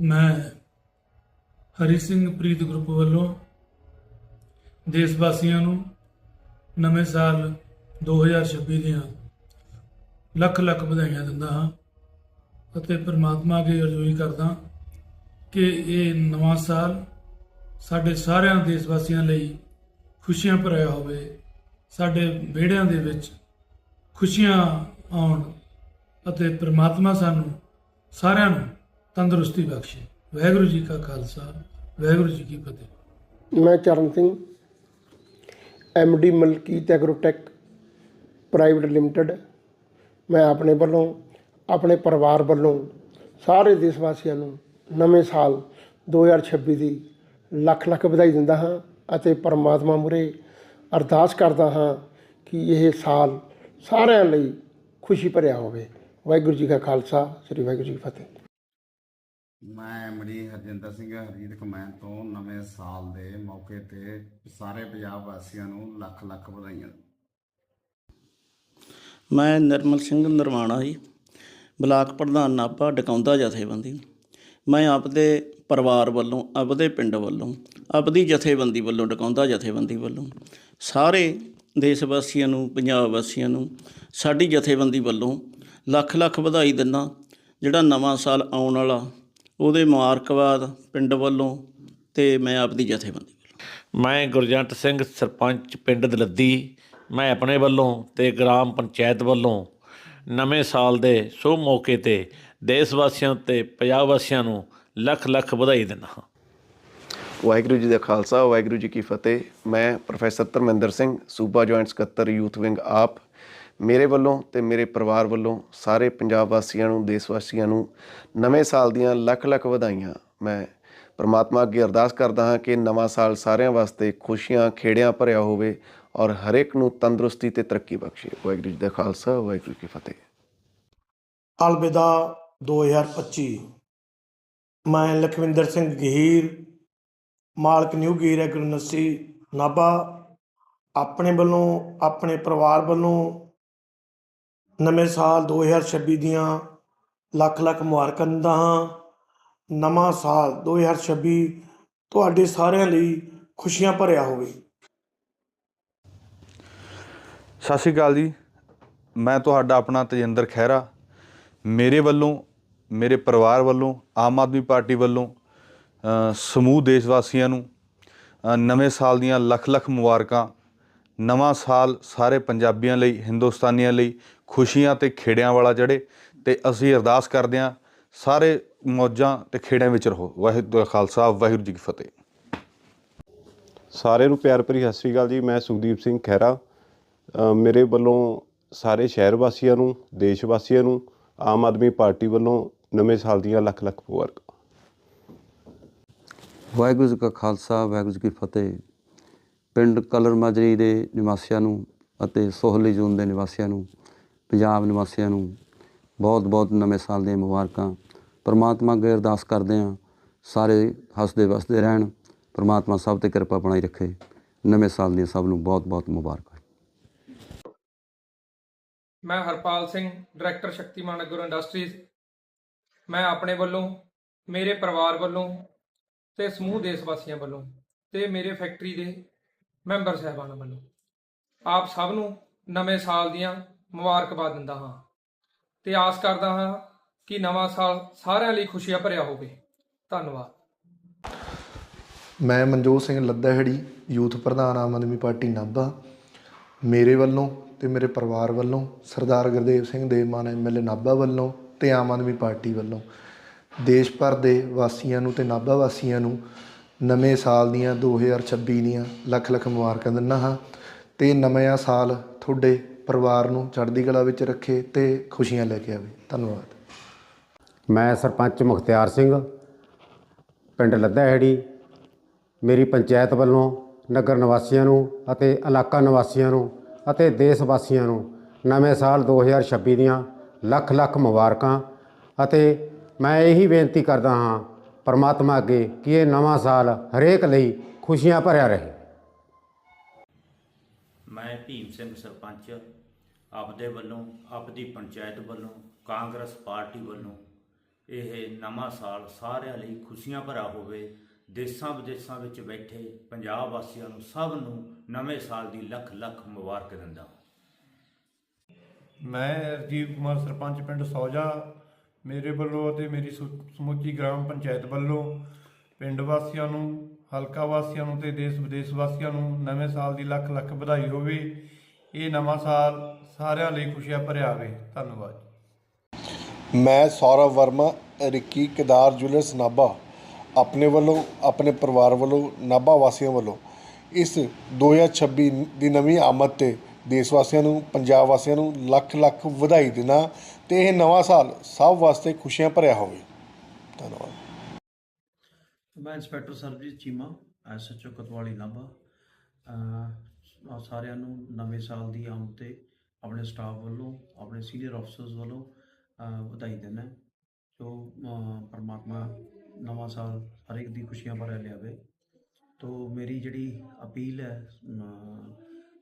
ਮੈਂ ਹਰੀ ਸਿੰਘ ਪ੍ਰੀਤ ਗਰੁੱਪ ਵੱਲੋਂ ਦੇਸ਼ ਵਾਸੀਆਂ ਨੂੰ ਨਵੇਂ ਸਾਲ 2026 ਦੀਆਂ ਲੱਖ ਲੱਖ ਵਧਾਈਆਂ ਦਿੰਦਾ ਹਾਂ ਅਤੇ ਪ੍ਰਮਾਤਮਾ ਅੱਗੇ ਅਰਜ਼ੋਈ ਕਰਦਾ ਕਿ ਇਹ ਨਵਾਂ ਸਾਲ ਸਾਡੇ ਸਾਰਿਆਂ ਦੇਸ਼ ਵਾਸੀਆਂ ਲਈ ਖੁਸ਼ੀਆਂ ਭਰਿਆ ਹੋਵੇ, ਸਾਡੇ ਵਿਹੜਿਆਂ ਦੇ ਵਿੱਚ ਖੁਸ਼ੀਆਂ ਆਉਣ ਅਤੇ ਪ੍ਰਮਾਤਮਾ ਸਾਨੂੰ ਸਾਰਿਆਂ ਨੂੰ ਤੰਦਰੁਸਤੀ ਬਖਸ਼ੇ। ਵਾਹਿਗੁਰੂ ਜੀ ਕਾ ਖਾਲਸਾ, ਵਾਹਿਗੁਰੂ ਜੀ ਕੀ ਫਤਿਹ। ਮੈਂ ਚਰਨ ਸਿੰਘ ਡੀ ਮਲਕੀਤ ਐਗਰੋਟੈਕ ਪ੍ਰਾਈਵੇਟ ਲਿਮਟਿਡ। ਮੈਂ ਆਪਣੇ ਵੱਲੋਂ, ਆਪਣੇ ਪਰਿਵਾਰ ਵੱਲੋਂ, ਸਾਰੇ ਦੇਸ਼ ਵਾਸੀਆਂ ਨੂੰ ਨਵੇਂ ਸਾਲ 2026 ਦੀ ਲੱਖ ਲੱਖ ਵਧਾਈ ਦਿੰਦਾ ਹਾਂ ਅਤੇ ਪਰਮਾਤਮਾ ਮੁਰੇ ਅਰਦਾਸ ਕਰਦਾ ਹਾਂ ਕਿ ਇਹ ਸਾਲ ਸਾਰਿਆਂ ਲਈ ਖੁਸ਼ੀ ਭਰਿਆ ਹੋਵੇ। ਵਾਹਿਗੁਰੂ ਜੀ ਕਾ ਖਾਲਸਾ, ਸ੍ਰੀ ਵਾਹਿਗੁਰੂ ਜੀ ਕੀ ਫਤਿਹ। ਮੈਂ ਐਮਡੀ ਹਰਜਿੰਦਰ ਸਿੰਘ ਹਰਜੀਤ ਕਮੈਨ ਤੋਂ ਨਵੇਂ ਸਾਲ ਦੇ ਮੌਕੇ ਤੇ ਸਾਰੇ ਪੰਜਾਬ ਵਾਸੀਆਂ ਨੂੰ ਲੱਖ ਲੱਖ ਵਧਾਈਆਂ। ਮੈਂ ਨਿਰਮਲ ਸਿੰਘ ਨਰਵਾਣਾ ਜੀ, ਬਲਾਕ ਪ੍ਰਧਾਨ ਨਾਭਾ ਡਕਾਉਂਦਾ ਜਥੇਬੰਦੀ। ਮੈਂ ਆਪਦੇ ਪਰਿਵਾਰ ਵੱਲੋਂ, ਆਪਦੇ ਪਿੰਡ ਵੱਲੋਂ, ਆਪਦੀ ਜਥੇਬੰਦੀ ਵੱਲੋਂ, ਡਕਾਉਂਦਾ ਜਥੇਬੰਦੀ ਵੱਲੋਂ, ਸਾਰੇ ਦੇਸ਼ ਵਾਸੀਆਂ ਨੂੰ, ਪੰਜਾਬ ਵਾਸੀਆਂ ਨੂੰ, ਸਾਡੀ ਜਥੇਬੰਦੀ ਵੱਲੋਂ ਲੱਖ ਲੱਖ ਵਧਾਈ ਦਿੰਦਾ, ਜਿਹੜਾ ਨਵਾਂ ਸਾਲ ਆਉਣ ਵਾਲਾ ਉਹਦੇ ਮੁਬਾਰਕਬਾਦ ਪਿੰਡ ਵੱਲੋਂ ਤੇ ਮੈਂ ਆਪਦੀ ਜਥੇਬੰਦੀ ਵੱਲੋਂ। ਮੈਂ ਗੁਰਜੰਟ ਸਿੰਘ ਸਰਪੰਚ ਪਿੰਡ ਦਲੱਦੀ ਮੈਂ ਆਪਣੇ ਵੱਲੋਂ ਤੇ ਗ੍ਰਾਮ ਪੰਚਾਇਤ ਵੱਲੋਂ ਨਵੇਂ ਸਾਲ ਦੇ ਸ਼ੁਭ ਮੌਕੇ ਤੇ ਦੇਸ਼ ਵਾਸੀਆਂ ਤੇ ਪੰਜਾਬ ਵਾਸੀਆਂ ਨੂੰ ਲੱਖ ਲੱਖ ਵਧਾਈ ਦਿੰਦਾ ਹਾਂ। ਵਾਹਿਗੁਰੂ ਜੀ ਦਾ ਖਾਲਸਾ ਵਾਹਿਗੁਰੂ ਜੀ ਕੀ ਫਤਿਹ। ਮੈਂ ਪ੍ਰੋਫੈਸਰ ਧਰਮਿੰਦਰ ਸਿੰਘ ਸੂਬਾ ਜੁਆਇੰਟ ਸਕੱਤਰ ਯੂਥ ਵਿੰਗ ਆਪ ਮੇਰੇ ਵੱਲੋਂ ਤੇ ਮੇਰੇ ਪਰਿਵਾਰ ਵੱਲੋਂ, ਸਾਰੇ ਪੰਜਾਬ ਵਾਸੀਆਂ ਨੂੰ, ਦੇਸ਼ ਵਾਸੀਆਂ ਨੂੰ ਨਵੇਂ ਸਾਲ ਦੀਆਂ ਲੱਖ ਲੱਖ ਵਧਾਈਆਂ। ਮੈਂ ਪਰਮਾਤਮਾ ਅੱਗੇ ਅਰਦਾਸ ਕਰਦਾ ਹਾਂ ਕਿ ਨਵਾਂ ਸਾਲ ਸਾਰਿਆਂ ਵਾਸਤੇ ਖੁਸ਼ੀਆਂ, ਖੇੜਿਆਂ ਭਰਿਆ ਹੋਵੇ ਔਰ ਹਰੇਕ ਨੂੰ ਤੰਦਰੁਸਤੀ ਤੇ ਤਰੱਕੀ ਬਖਸ਼ੇ। ਵਾਹਿਗੁਰੂ ਜੀ ਦਾ ਖਾਲਸਾ, ਵਾਹਿਗੁਰੂ ਜੀ ਕੀ ਫਤਿਹ। ਅਲਵਿਦਾ 2025 ਮੈਂ ਲਖਵਿੰਦਰ ਸਿੰਘ ਗਹੀਰ, ਮਾਲਕ ਨਿਊ ਗੀਰ ਐਗਰੋਨਸੀ ਨਾਭਾ। ਆਪਣੇ ਵੱਲੋਂ, ਆਪਣੇ ਪਰਿਵਾਰ ਵੱਲੋਂ ਨਵੇਂ ਸਾਲ 2026 ਦੀਆਂ ਲੱਖ ਲੱਖ ਮੁਬਾਰਕਾਂ ਦਿੰਦਾ ਹਾਂ। ਨਵਾਂ ਸਾਲ 2026 ਤੁਹਾਡੇ ਸਾਰਿਆਂ ਲਈ ਖੁਸ਼ੀਆਂ ਭਰਿਆ ਹੋਵੇ। ਸਤਿ ਸ਼੍ਰੀ ਅਕਾਲ ਜੀ। ਮੈਂ ਤੁਹਾਡਾ ਆਪਣਾ ਤਜਿੰਦਰ ਖਹਿਰਾ। ਮੇਰੇ ਵੱਲੋਂ, ਮੇਰੇ ਪਰਿਵਾਰ ਵੱਲੋਂ, ਆਮ ਆਦਮੀ ਪਾਰਟੀ ਵੱਲੋਂ ਸਮੂਹ ਦੇਸ਼ ਵਾਸੀਆਂ ਨੂੰ ਨਵੇਂ ਸਾਲ ਦੀਆਂ ਲੱਖ ਲੱਖ ਮੁਬਾਰਕਾਂ ਨਵਾਂ ਸਾਲ ਸਾਰੇ ਪੰਜਾਬੀਆਂ ਲਈ ਹਿੰਦੁਸਤਾਨੀਆਂ ਲਈ ਖੁਸ਼ੀਆਂ ਤੇ ਖੇੜਿਆਂ ਵਾਲਾ ਚੜੇ ਤੇ ਅਸੀਂ ਅਰਦਾਸ ਕਰਦੇ ਹਾਂ ਸਾਰੇ ਮੌਜਾਂ ਤੇ ਖੇੜਿਆਂ ਵਿੱਚ ਰਹੋ। ਵਾਹਿਗੁਰੂ ਜੀ ਕਾ ਖਾਲਸਾ ਵਾਹਿਗੁਰੂ ਜੀ ਕੀ ਫਤਿਹ। ਸਾਰਿਆਂ ਨੂੰ ਪਿਆਰ ਭਰੀ ਸਤਿ ਸ਼੍ਰੀ ਅਕਾਲ ਜੀ ਮੈਂ ਸੁਖਦੀਪ ਸਿੰਘ ਖਹਿਰਾ। ਮੇਰੇ ਵੱਲੋਂ ਸਾਰੇ ਸ਼ਹਿਰ ਵਾਸੀਆਂ ਨੂੰ ਦੇਸ਼ ਵਾਸੀਆਂ ਨੂੰ ਆਮ ਆਦਮੀ ਪਾਰਟੀ ਵੱਲੋਂ ਨਵੇਂ ਸਾਲ ਦੀਆਂ ਲੱਖ ਲੱਖ ਮੁਬਾਰਕਾਂ। ਵਾਹਿਗੁਰੂ ਜੀ ਕਾ ਖਾਲਸਾ ਵਾਹਿਗੁਰੂ ਜੀ ਕੀ ਫਤਿਹ। ਪਿੰਡ ਕਲਰ ਮਾਜਰੀ ਦੇ ਨਿਵਾਸੀਆਂ ਨੂੰ ਅਤੇ ਸੋਹਲੀ ਜ਼ੋਨ ਦੇ ਨਿਵਾਸੀਆਂ ਨੂੰ, ਪੰਜਾਬ ਨਿਵਾਸੀਆਂ ਨੂੰ ਬਹੁਤ ਬਹੁਤ ਨਵੇਂ ਸਾਲ ਦੀਆਂ ਮੁਬਾਰਕਾਂ। ਪਰਮਾਤਮਾ ਅੱਗੇ ਅਰਦਾਸ ਕਰਦੇ ਹਾਂ, ਸਾਰੇ ਹੱਸਦੇ ਵਸਦੇ ਰਹਿਣ। ਪਰਮਾਤਮਾ ਸਭ ਤੇ ਕਿਰਪਾ ਬਣਾਈ ਰੱਖੇ। ਨਵੇਂ ਸਾਲ ਦੀਆਂ ਸਭ ਨੂੰ ਬਹੁਤ ਬਹੁਤ ਮੁਬਾਰਕਾਂ। ਮੈਂ Harpal Singh, director Shaktiman agro industries ਮੈਂ ਆਪਣੇ ਵੱਲੋਂ, ਮੇਰੇ ਪਰਿਵਾਰ ਵੱਲੋਂ ਤੇ ਸਮੂਹ ਦੇਸ਼ ਵਾਸੀਆਂ ਵੱਲੋਂ ਤੇ ਮੇਰੇ ਫੈਕਟਰੀ ਦੇ ਮੈਂਬਰ ਸਹਿਬਾਨਾਂ ਵੱਲੋਂ। ਆਪ ਸਭ ਨੂੰ ਨਵੇਂ ਸਾਲ ਦੀਆਂ ਮੁਬਾਰਕਬਾਦ ਦਿੰਦਾ ਹਾਂ ਤੇ ਆਸ ਕਰਦਾ ਹਾਂ ਕਿ ਨਵਾਂ ਸਾਲ ਸਾਰਿਆਂ ਲਈ ਖੁਸ਼ੀਆਂ ਭਰਿਆ ਹੋਵੇ। ਧੰਨਵਾਦ। ਮੈਂ ਮਨਜੋਤ ਸਿੰਘ ਲੱਦਾਹੜੀ, ਯੂਥ ਪ੍ਰਧਾਨ ਆਮ ਆਦਮੀ ਪਾਰਟੀ ਨਾਭਾ। ਮੇਰੇ ਵੱਲੋਂ ਤੇ ਮੇਰੇ ਪਰਿਵਾਰ ਵੱਲੋਂ ਸਰਦਾਰ ਗੁਰਦੇਵ ਸਿੰਘ ਦੇ ਮਾਨ ਐਮਐਲਏ ਨਾਭਾ ਵੱਲੋਂ ਤੇ ਆਮ ਆਦਮੀ ਪਾਰਟੀ ਵੱਲੋਂ ਦੇਸ਼ ਭਰ ਦੇ ਵਾਸੀਆਂ ਨੂੰ ਤੇ ਨਾਭਾ ਵਾਸੀਆਂ ਨੂੰ ਨਵੇਂ ਸਾਲ ਦੀਆਂ 2026 ਦੀਆਂ ਲੱਖ ਲੱਖ ਮੁਬਾਰਕਾਂ ਦਿੰਦਾ ਹਾਂ। ਤੇ ਨਵਾਂ ਸਾਲ ਤੁਹਾਡੇ ਪਰਿਵਾਰ ਨੂੰ ਚੜ੍ਹਦੀ ਕਲਾ ਵਿੱਚ ਰੱਖੇ ਤੇ ਖੁਸ਼ੀਆਂ ਲੈ ਕੇ ਆਵੇ। ਧੰਨਵਾਦ। ਮੈਂ ਸਰਪੰਚ ਮੁਖਤਿਆਰ ਸਿੰਘ, ਪਿੰਡ ਲੱਦਾਹੇੜੀ ਮੇਰੀ ਪੰਚਾਇਤ ਵੱਲੋਂ ਨਗਰ ਨਿਵਾਸੀਆਂ ਨੂੰ ਅਤੇ ਇਲਾਕਾ ਨਿਵਾਸੀਆਂ ਨੂੰ ਅਤੇ ਦੇਸ਼ ਵਾਸੀਆਂ ਨੂੰ ਨਵੇਂ ਸਾਲ 2026 ਦੀਆਂ ਲੱਖ ਲੱਖ ਮੁਬਾਰਕਾਂ ਅਤੇ ਮੈਂ ਇਹੀ ਬੇਨਤੀ ਕਰਦਾ ਹਾਂ ਪਰਮਾਤਮਾ ਅੱਗੇ ਕਿ ਇਹ ਨਵਾਂ ਸਾਲ ਹਰੇਕ ਲਈ ਖੁਸ਼ੀਆਂ ਭਰਿਆ ਰਹੇ। ਮੈਂ ਭੀਮ ਸਿੰਘ ਸਰਪੰਚ ਆਪਦੇ ਵੱਲੋਂ ਆਪਦੀ ਪੰਚਾਇਤ ਵੱਲੋਂ ਕਾਂਗਰਸ ਪਾਰਟੀ ਵੱਲੋਂ ਇਹ ਨਵਾਂ ਸਾਲ ਸਾਰਿਆਂ ਲਈ ਖੁਸ਼ੀਆਂ ਭਰਾ ਹੋਵੇ ਦੇਸਾਂ ਵਿਦੇਸਾਂ ਵਿੱਚ ਬੈਠੇ ਪੰਜਾਬ ਵਾਸੀਆਂ ਨੂੰ ਸਭ ਨੂੰ ਨਵੇਂ ਸਾਲ ਦੀ ਲੱਖ ਲੱਖ ਮੁਬਾਰਕ ਦਿੰਦਾ ਮੈਂ ਰਜੀਵ ਕੁਮਾਰ ਸਰਪੰਚ ਪਿੰਡ ਸੌਜਾ ਮੇਰੇ ਵੱਲੋਂ ਅਤੇ ਮੇਰੀ ਸੁ- ਸਮੁੱਚੀ ਗ੍ਰਾਮ ਪੰਚਾਇਤ ਵੱਲੋਂ ਪਿੰਡ ਵਾਸੀਆਂ ਨੂੰ, ਹਲਕਾ ਵਾਸੀਆਂ ਨੂੰ ਤੇ ਦੇਸ਼ ਵਿਦੇਸ਼ ਵਾਸੀਆਂ ਨੂੰ ਨਵੇਂ ਸਾਲ ਦੀ ਲੱਖ ਲੱਖ ਵਧਾਈ ਹੋਵੇ। ਇਹ ਨਵਾਂ ਸਾਲ ਸਾਰਿਆਂ ਲਈ ਖੁਸ਼ੀਆਂ ਭਰਿਆ ਹੋਵੇ ਧੰਨਵਾਦ ਮੈਂ ਸੌਰਵ ਵਰਮਾ, ਰਿੱਕੀ ਕੇਦਾਰ ਜੁਲਸ ਨਾਭਾ, ਆਪਣੇ ਵੱਲੋਂ, ਆਪਣੇ ਪਰਿਵਾਰ ਵੱਲੋਂ, ਨਾਭਾ ਵਾਸੀਆਂ ਵੱਲੋਂ ਇਸ 2026 ਦੀ ਨਵੀਂ ਆਮਦ ਤੇ ਦੇਸ਼ ਵਾਸੀਆਂ ਨੂੰ, ਪੰਜਾਬ ਵਾਸੀਆਂ ਨੂੰ ਲੱਖ ਲੱਖ ਵਧਾਈ ਦੇਣਾ ਤੇ ਇਹ ਨਵਾਂ ਸਾਲ ਸਭ ਵਾਸਤੇ ਖੁਸ਼ੀਆਂ ਭਰਿਆ ਹੋਵੇ। ਧੰਨਵਾਦ। ਮੈਂ ਇੰਸਪੈਕਟਰ ਸਰਬਜੀਤ ਚੀਮਾ ਐਸਐਚਓ ਕਤਵਾਲੀ ਨਾਭਾ ਅਹ, ਆਹ ਸਾਰਿਆਂ ਨੂੰ ਨਵੇਂ ਸਾਲ ਦੀ ਆਮਦ ਤੇ ਆਪਣੇ ਸਟਾਫ ਵੱਲੋਂ, ਆਪਣੇ ਸੀਨੀਅਰ ਅਫਸਰਸ ਵੱਲੋਂ ਵਧਾਈ ਦਿੰਦਾ ਜੋ ਪਰਮਾਤਮਾ ਨਵਾਂ ਸਾਲ ਹਰ ਇੱਕ ਦੀ ਖੁਸ਼ੀਆਂ ਭਰਿਆ ਲਿਆਵੇ। ਤੋ ਮੇਰੀ ਜਿਹੜੀ ਅਪੀਲ ਹੈ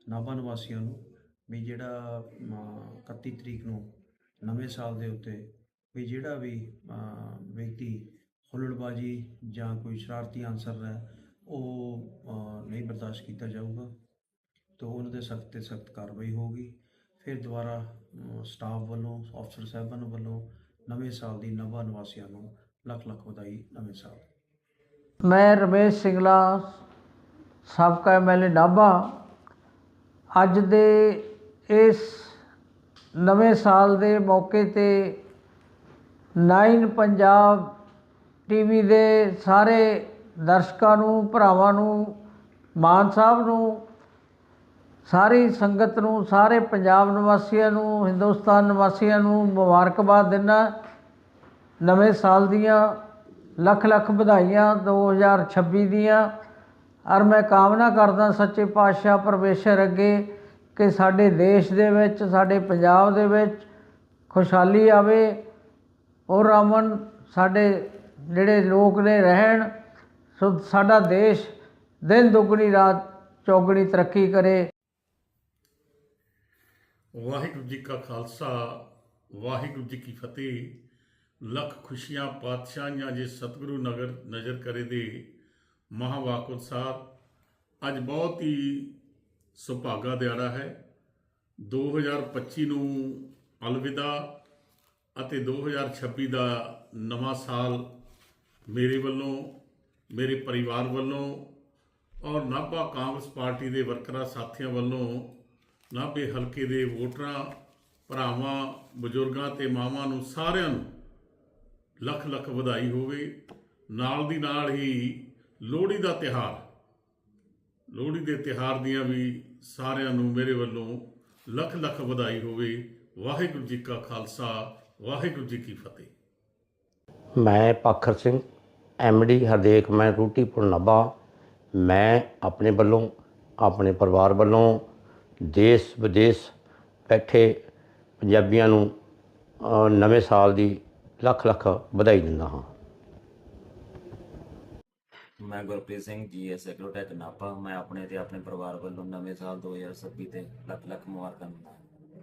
ਨਾਭਾ ਨਿਵਾਸੀਆਂ ਨੂੰ ਵੀ ਜਿਹੜਾ, ਅਹ 31 ਤਰੀਕ ਨੂੰ ਨਵੇਂ ਸਾਲ ਦੇ ਉੱਤੇ ਵੀ ਜਿਹੜਾ ਵੀ ਵਿਅਕਤੀ ਹੁੱਲੜਬਾਜੀ ਜਾਂ ਕੋਈ ਸ਼ਰਾਰਤੀ ਆਨਸਰ ਹੈ, ਉਹ ਨਹੀਂ ਬਰਦਾਸ਼ਤ ਕੀਤਾ ਜਾਊਗਾ। ਤੋਂ ਉਹਨਾਂ ਦੇ ਸਖਤ ਤੇ ਸਖਤ ਕਾਰਵਾਈ ਹੋਊਗੀ। ਫਿਰ ਦੁਬਾਰਾ ਸਟਾਫ ਵੱਲੋਂ, ਅਫਸਰ ਸਾਹਿਬਾਨ ਵੱਲੋਂ ਨਵੇਂ ਸਾਲ ਦੀ ਨਵਾਂ ਨਿਵਾਸੀਆਂ ਨੂੰ ਲੱਖ ਲੱਖ ਵਧਾਈ ਨਵੇਂ ਸਾਲ। ਮੈਂ ਰਮੇਸ਼ ਸਿੰਗਲਾ, ਸਾਬਕਾ ਐਮਐਲਏ ਨਾਭਾ। ਅੱਜ ਦੇ ਇਸ ਨਵੇਂ ਸਾਲ ਦੇ ਮੌਕੇ ਤੇ 9 ਪੰਜਾਬ ਟੀਵੀ ਦੇ ਸਾਰੇ ਦਰਸ਼ਕਾਂ ਨੂੰ, ਭਰਾਵਾਂ ਨੂੰ, ਮਾਨ ਸਾਹਿਬ ਨੂੰ, ਸਾਰੀ ਸੰਗਤ ਨੂੰ, ਸਾਰੇ ਪੰਜਾਬ ਨਿਵਾਸੀਆਂ ਨੂੰ, ਹਿੰਦੁਸਤਾਨ ਨਿਵਾਸੀਆਂ ਨੂੰ ਮੁਬਾਰਕਬਾਦ ਦਿੰਦਾ ਨਵੇਂ ਸਾਲ ਦੀਆਂ ਲੱਖ ਲੱਖ ਵਧਾਈਆਂ 2026 ਦੀਆਂ। ਔਰ ਮੈਂ ਕਾਮਨਾ ਕਰਦਾ ਸੱਚੇ ਪਾਤਸ਼ਾਹ ਪਰਮੇਸ਼ਰ ਅੱਗੇ ਕਿ ਸਾਡੇ ਦੇਸ਼ ਦੇ ਵਿੱਚ, ਸਾਡੇ ਪੰਜਾਬ ਦੇ ਵਿੱਚ ਖੁਸ਼ਹਾਲੀ ਆਵੇ ਔਰ ਅਮਨ ਸਾਡੇ ਜਿਹੜੇ ਲੋਕ ਨੇ ਰਹਿਣ, ਸੋ ਸਾਡਾ ਦੇਸ਼ ਦਿਨ ਦੁੱਗਣੀ, ਰਾਤ ਚੌਗਣੀ ਤਰੱਕੀ ਕਰੇ। ਵਾਹਿਗੁਰੂ ਜੀ ਕਾ ਖਾਲਸਾ, ਵਾਹਿਗੁਰੂ ਜੀ ਕੀ ਫਤਿਹ। ਲੱਖ ਖੁਸ਼ੀਆਂ ਪਾਤਸ਼ਾਹੀਆਂ ਜੇ ਸਤਿਗੁਰੂ ਨਗਰ ਨਜ਼ਰ ਕਰੇ ਦੇ ਮਹਾਵਾਕੁਰ ਸਾਹਿਬ ਅੱਜ ਬਹੁਤ ਹੀ ਸੁਭਾਗਾ ਦਿਹਾੜਾ ਹੈ। 2025 ਨੂੰ ਅਲਵਿਦਾ ਅਤੇ 2026 ਦਾ ਨਵਾਂ ਸਾਲ ਮੇਰੇ ਵੱਲੋਂ, ਮੇਰੇ ਪਰਿਵਾਰ ਵੱਲੋਂ ਔਰ ਨਾਭਾ ਕਾਂਗਰਸ ਪਾਰਟੀ ਦੇ ਵਰਕਰਾਂ ਸਾਥੀਆਂ ਵੱਲੋਂ ਨਾਭੇ ਹਲਕੇ ਦੇ ਵੋਟਰਾਂ, ਭਰਾਵਾਂ, ਬਜ਼ੁਰਗਾਂ ਤੇ ਮਾਵਾਂ ਨੂੰ ਸਾਰਿਆਂ ਨੂੰ ਲੱਖ ਲੱਖ ਵਧਾਈ ਹੋਵੇ। ਨਾਲ ਦੀ ਨਾਲ ਹੀ ਲੋਹੜੀ ਦਾ ਤਿਹਾਰ ਲੋਹੜੀ ਦੇ ਤਿਹਾਰ ਦੀਆਂ ਵੀ ਸਾਰਿਆਂ ਨੂੰ ਮੇਰੇ ਵੱਲੋਂ ਲੱਖ ਲੱਖ ਵਧਾਈ ਹੋਵੇ। ਵਾਹਿਗੁਰੂ ਜੀ ਕਾ ਖਾਲਸਾ, ਵਾਹਿਗੁਰੂ ਜੀ ਕੀ ਫਤਿਹ। ਮੈਂ ਪਾਖਰ ਸਿੰਘ ਐਮਡੀ ਹਰਦੇਕ। ਮੈਂ ਰੂਟੀਪੁਰ ਨਾਭਾ। ਮੈਂ ਆਪਣੇ ਵੱਲੋਂ, ਆਪਣੇ ਪਰਿਵਾਰ ਵੱਲੋਂ ਦੇਸ਼ ਵਿਦੇਸ਼ ਬੈਠੇ ਪੰਜਾਬੀਆਂ ਨੂੰ ਨਵੇਂ ਸਾਲ ਦੀ ਲੱਖ ਲੱਖ ਵਧਾਈ ਦਿੰਦਾ ਹਾਂ। ਮੈਂ ਗੁਰਪ੍ਰੀਤ ਸਿੰਘ ਜੀਐਸ ਐਗਰੋਟੈਕ ਨਾਪਾ। ਮੈਂ ਆਪਣੇ ਤੇ ਆਪਣੇ ਪਰਿਵਾਰ ਵੱਲੋਂ ਨਵੇਂ ਸਾਲ 2026 ਤੇ ਲੱਖ ਲੱਖ ਮੁਬਾਰਕਾਂ ਦਿੰਦਾ